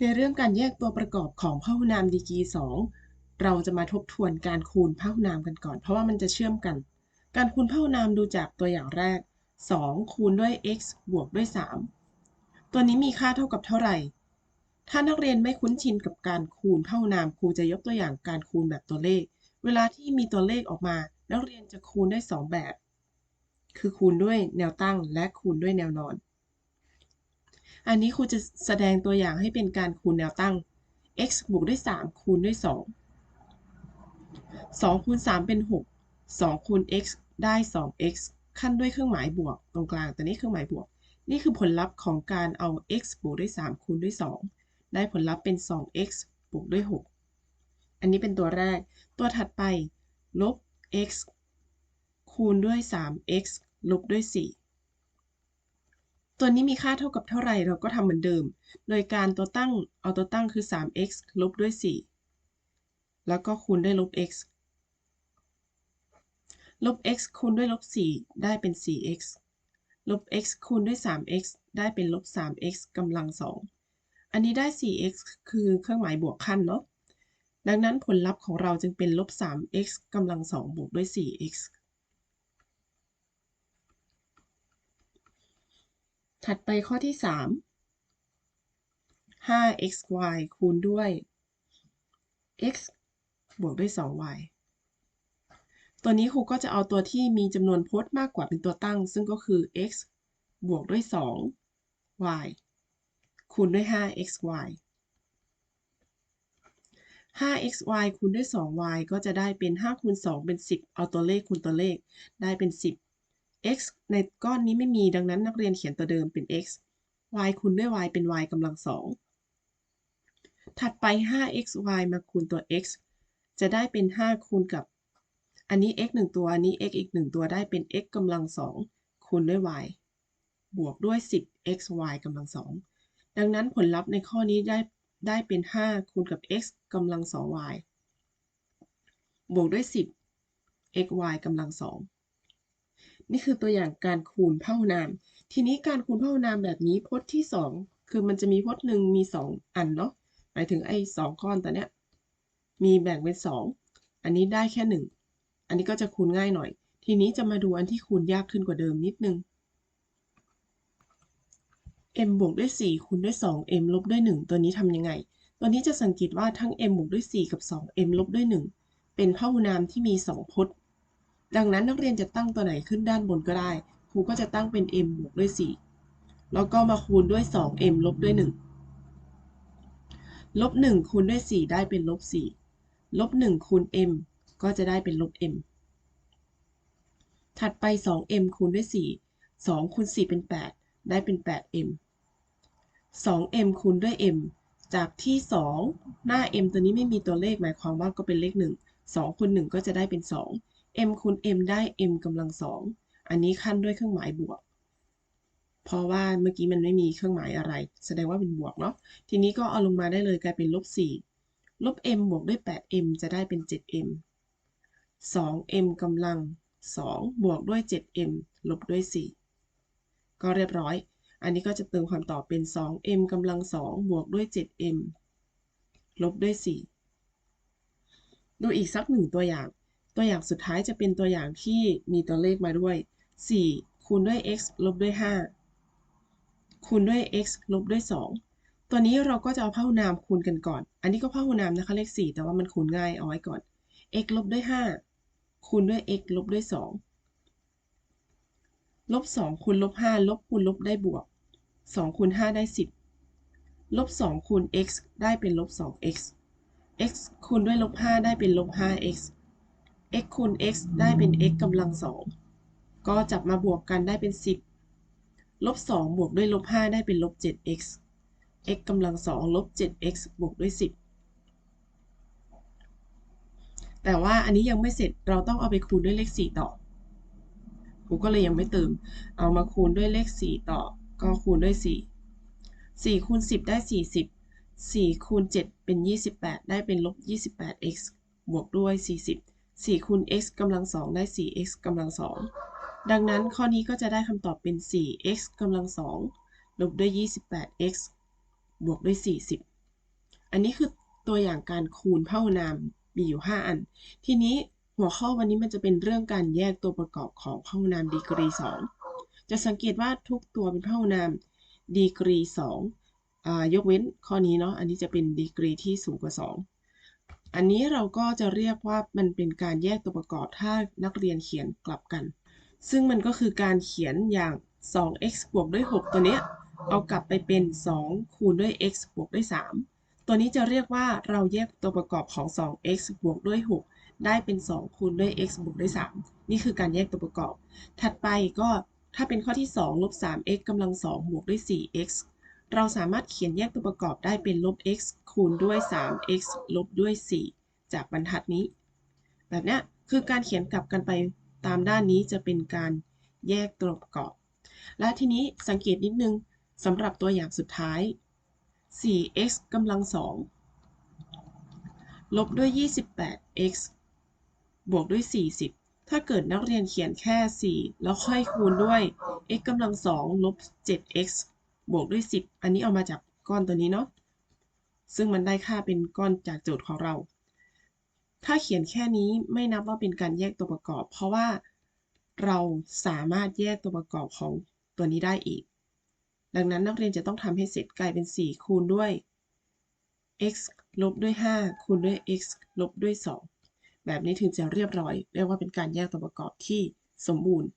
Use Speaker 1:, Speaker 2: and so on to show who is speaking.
Speaker 1: ในเรื่องการแยกตัวประกอบของพหุนามดีกรี2เราจะมาทบทวนการคูณพหุนามกันก่อน เพราะว่ามันจะเชื่อมกัน การคูณพหุนามดูจากตัวอย่างแรก 2 คูณด้วย x บวกด้วย 3 ตัวนี้มีค่าเท่ากับเท่าไหร่ ถ้านักเรียนไม่คุ้นชินกับการคูณพหุนามครูจะยกตัวอย่างการคูณแบบตัวเลข เวลาที่มีตัวเลขออกมา นักเรียนจะคูณได้ 2 แบบ คือคูณด้วยแนวตั้งและคูณด้วยแนวนอน อันนี้ครูจะแสดงตัวอย่างให้เป็นการคูณแนวตั้ง x บวกด้วย 3 คูณด้วย 2 2คูณ3เป็น 6 2คูณ x ได้ 2x ขั้นด้วยเครื่องหมายบวกตรงกลางแต่นี่เครื่องหมายบวก นี่คือผลลัพธ์ของการเอา x บวกด้วย 3 คูณด้วย 2 ได้ผลลัพธ์เป็น 2x บวกด้วย 6 อันนี้เป็นตัวแรก ตัวถัดไป ลบ x คูณด้วย 3x ลบด้วย 4 ตัวนี้มีค่าเท่ากับเท่าไหร่เราก็ทำเหมือนเดิม โดยการตัวตั้งเอาตัวตั้งคือ 3x ลบด้วย 4 แล้วก็คูณด้วยลบ x ลบ x คูณด้วยลบ 4 ได้เป็น 4x ลบ x คูณด้วย 3x ได้เป็นลบ 3x กำลัง 2 อันนี้ได้ 4x คือเครื่องหมายบวกขั้นเนาะ ดังนั้นผลลัพธ์ของเราจึงเป็นลบ 3x กำลัง 2 บวกด้วย 4x ถัดไปข้อที่ 3 5xy คูณด้วย x บวกด้วย 2y ตัวนี้ครูก็จะเอาตัวที่มีจำนวนพจน์มากกว่าเป็นตัวตั้ง ซึ่งก็คือ x บวกด้วย 2y คูณด้วย 5xy 5xy คูณด้วย 2y ก็จะได้เป็น 5 คูณ 2 เป็น 10 เอาตัวเลขคูณตัวเลขได้เป็น 10 x ในก้อนนี้ไม่มีดังนั้นนักเรียนเขียนตัวเดิมเป็น x y คูณด้วย y เป็น y กำลังสองถัดไป 5xy มาคูณตัว x จะได้เป็น 5 คูณกับ อันนี้ x 1 ตัวอันนี้ x อีก 1 ตัวได้เป็น x กำลังสองคูณด้วย y บวกด้วย 10xy กำลังสองดังนั้นผลลัพธ์ในข้อนี้ได้ได้เป็น 5 คูณกับ x กำลัง 2y บวกด้วย 10xy กำลังสอง นี่คือตัวอย่างการคูณพหุนาม ทีนี้การคูณพหุนามแบบนี้พจน์ที่ 2 คือมันจะมีพจน์หนึ่งมี 2 อันเนาะหมายถึงไอ้สองก้อนตัวเนี้ยมีแบ่งเป็น 2 อันนี้ได้แค่ 1 อันนี้ก็จะคูณง่ายหน่อย ทีนี้จะมาดูอันที่คูณยากขึ้นกว่าเดิมนิดนึง m บวกด้วย 4 คูณด้วย 2 m ลบด้วย 1 ตัวนี้ทำยังไง ตัวนี้จะสังเกตว่าทั้ง m บวกด้วย 4 กับ 2 m ลบด้วย 1 เป็นพหุนามที่มี 2 พจน์ ดังนั้นนักเรียนจะตั้งตัวไหนขึ้นด้านบนก็ได้ ครูก็จะตั้งเป็น m บวกด้วย 4 แล้วก็มาคูณด้วย 2m ลบด้วย 1 ลบ 1 คูณด้วย 4 ได้เป็นลบ 4 ลบ 1 คูณ m ก็จะได้เป็นลบ m ถัดไป 2m คูณด้วย 4 2 คูณ 4 เป็น 8 ได้เป็น 8m 2m คูณด้วย m จากที่ 2 หน้า m ตัวนี้ไม่มีตัวเลขหมายความว่าก็เป็นเลข 1 2คูณ1ก็จะได้เป็น 2 m คูณ m ได้ m กำลังสอง อันนี้ขั้นด้วยเครื่องหมายบวก เพราะว่าเมื่อกี้มันไม่มีเครื่องหมายอะไร แสดงว่าเป็นบวกเนาะ ทีนี้ก็เอาลงมาได้เลยกลายเป็นลบ4ลบ m บวกด้วย 8m จะได้เป็น 7m 2m กำลัง 2 บวกด้วย 7m ลบด้วย 4 ก็เรียบร้อย อันนี้ก็จะเติมความตอบเป็น 2m กำลัง 2 บวกด้วย 7m ลบด้วย 4 ดูอีกสักหนึ่งตัวอย่าง ตัวอย่างสุดท้ายจะเป็นตัวอย่างที่มีตัวเลขมาด้วย 4 คูณด้วย x ลบด้วย 5 คูณด้วย x ลบด้วย 2 ตัวนี้เราก็จะเอาพหุนามคูณกันก่อน อันนี้ก็พหุนามนะคะเลข 4 แต่ว่ามันคูณง่ายเอาไว้ก่อน x ลบด้วย 5 คูณด้วย x ลบด้วย 2 ลบ 2 คูณลบ 5 ลบคูณลบได้บวก 2 คูณ 5 ได้ 10 ลบ 2 คูณ x ได้เป็นลบ 2x x คูณด้วยลบ 5 ได้เป็นลบ 5x x คูณ x ได้เป็น x กำลังสองก็จับมาบวกกันได้เป็น 10 ลบ 2 บวกด้วยลบ 5 ได้เป็นลบ 7x x กำลังสองลบ 7x บวกด้วย 10 แต่ว่าอันนี้ยังไม่เสร็จเราต้องเอาไปคูณด้วยเลข 4 ต่อครูก็เลยยังไม่เติม เอามาคูณด้วยเลข 4 ต่อ ก็คูณด้วย 4 4คูณ10 ได้ 40 4คูณ7เป็น 28 ได้เป็นลบ 28x บวกด้วย 40 4คูณ x กำลัง2ได้ 4x กำลัง2ดังนั้นข้อนี้ก็จะได้คำตอบเป็น 4x กำลัง2ลบด้วย 28x บวกด้วย 40 อันนี้คือตัวอย่างการคูณพหุนามมีอยู่ 5 อัน ทีนี้หัวข้อวันนี้มันจะเป็นเรื่องการแยกตัวประกอบของพหุนามดีกรี 2 จะสังเกตว่าทุกตัวเป็นพหุนามดีกรี2อ่ายกเว้นข้อนี้เนาะ อันนี้จะเป็นดีกรีที่สูงกว่า 2 อันนี้เราก็จะเรียกว่ามันเป็นการแยกตัวประกอบถ้านักเรียนเขียนกลับกัน ซึ่งมันก็คือการเขียนอย่าง 2x บวกด้วย 6 ตัวเนี้ยเอากลับไปเป็น 2 คูณด้วย x บวกด้วย 3 ตัวนี้จะเรียกว่าเราแยกตัวประกอบของ 2x บวกด้วย 6 ได้เป็น 2 คูณด้วย x บวกด้วย 3 นี่คือการแยกตัวประกอบ ถัดไปก็ถ้าเป็นข้อที่ 2 ลบ 3x กำลัง 2 บวกด้วย 4x เราสามารถเขียนแยกตัวประกอบได้เป็นลบ x คูณด้วย 3x ลบด้วย 4 จากบรรทัดนี้ แบบนี้คือการเขียนกลับกันไปตามด้านนี้จะเป็นการแยกตัวประกอบ และทีนี้สังเกตนิดนึงสำหรับตัวอย่างสุดท้าย 4x กำลัง 2 ลบด้วย 28x บวกด้วย 40 ถ้าเกิดนักเรียนเขียนแค่ 4 แล้วค่อยคูณด้วย x กำลัง 2 ลบ 7x บวกด้วย 10 อันนี้เอามาจากก้อนตัวนี้เนาะซึ่งมันได้ค่าเป็นก้อนจากโจทย์ของเรา ถ้าเขียนแค่นี้ไม่นับว่าเป็นการแยกตัวประกอบ เพราะว่าเราสามารถแยกตัวประกอบของตัวนี้ได้อีก ดังนั้นนักเรียนจะต้องทำให้เสร็จกลายเป็น 4 คูณด้วย x ลบด้วย 5 คูณด้วย x ลบด้วย 2 แบบนี้ถึงจะเรียบร้อย เรียกว่าเป็นการแยกตัวประกอบที่สมบูรณ์